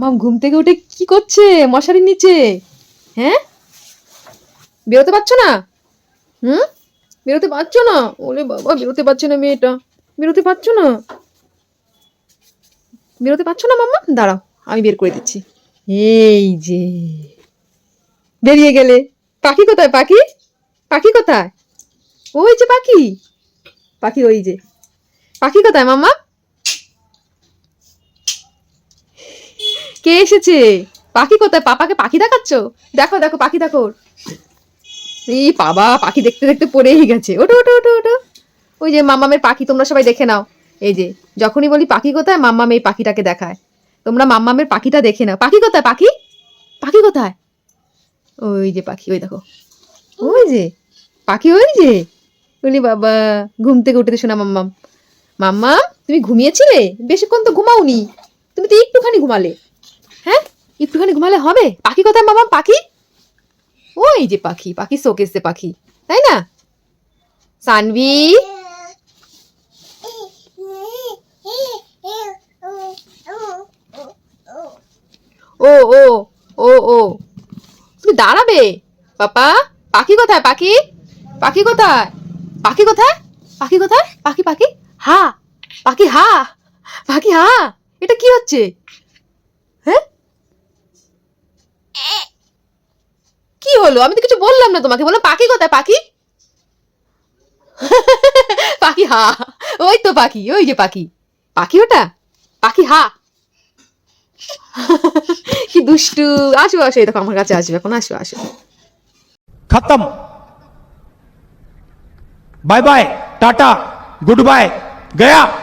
মাম ঘুম থেকে উঠে কি করছে? মশারির নিচে। হ্যাঁ? বেরোতে পারছ না? হুম? বেরোতে পারছ না? ওলে বাবা, বেরোতে পারছে না মেয়েটা। বেরোতে পারছ না? বেরোতে পারছ না মাম্মা? দাঁড়াও, আমি বের করে দিচ্ছি। এই যে। বেরিয়ে গেলে। পাখি কোথায় পাখি? পাখি কোথায়? ওই যে পাখি। পাখি ওই যে। পাখি কোথায় মাম্মা? কে এসেছে? পাখি কোথায়? পাপাকে পাখি দেখাচ্ছ? দেখো দেখো, পাখি দেখো এই বাবা, পাখি দেখতে দেখতে পড়েই গেছে। ওটো ওটো ওটো ওটো ওই যে মাম্মামের পাখি, তোমরা সবাই দেখে নাও। এই যে, যখনই বলি পাখি কোথায়, মাম্মাম এই পাখিটাকে দেখায়। তোমরা মাম্মামের পাখিটা দেখে নাও। পাখি কোথায়, পাখি? পাখি কোথায়? ওই যে পাখি, ওই দেখো। ওই যে, পাখি ওই যে। বলি, বাবা, ঘুম থেকে উঠেতে শোনা মাম্মাম। মাম্মাম, তুমি ঘুমিয়েছিলে? বেশিক্ষণ তো ঘুমাওনি। তুমি তো একটুখানি ঘুমালে। একটুখানি ঘুমালে হবে? পাখি কোথায় মামা? পাখি? ওই যে পাখি পাখি শোকেসে পাখি, তাই না? সানভি? ও ও ও ও। তুমি দাঁড়াবে? পাপা, পাখি কোথায়? পাখি? পাখি কোথায়? পাখি কোথায়? পাখি কোথায়? পাখি পাখি? হা পাখি হা পাখি, হা, এটা কি হচ্ছে হ্যাঁ কি হলো? আমি তো কিছু বললাম না তোমাকে। বললাম, পাখি কোথায়, পাখি? পাখি, হা। ওই তো পাখি, ওই যে পাখি। পাখি ওটা? পাখি, হা। কি দুষ্টু। আসো আসো, এই দেখো আমার কাছে আসবে এখন, আসো আসো। খতম। Bye bye tata good bye Gaya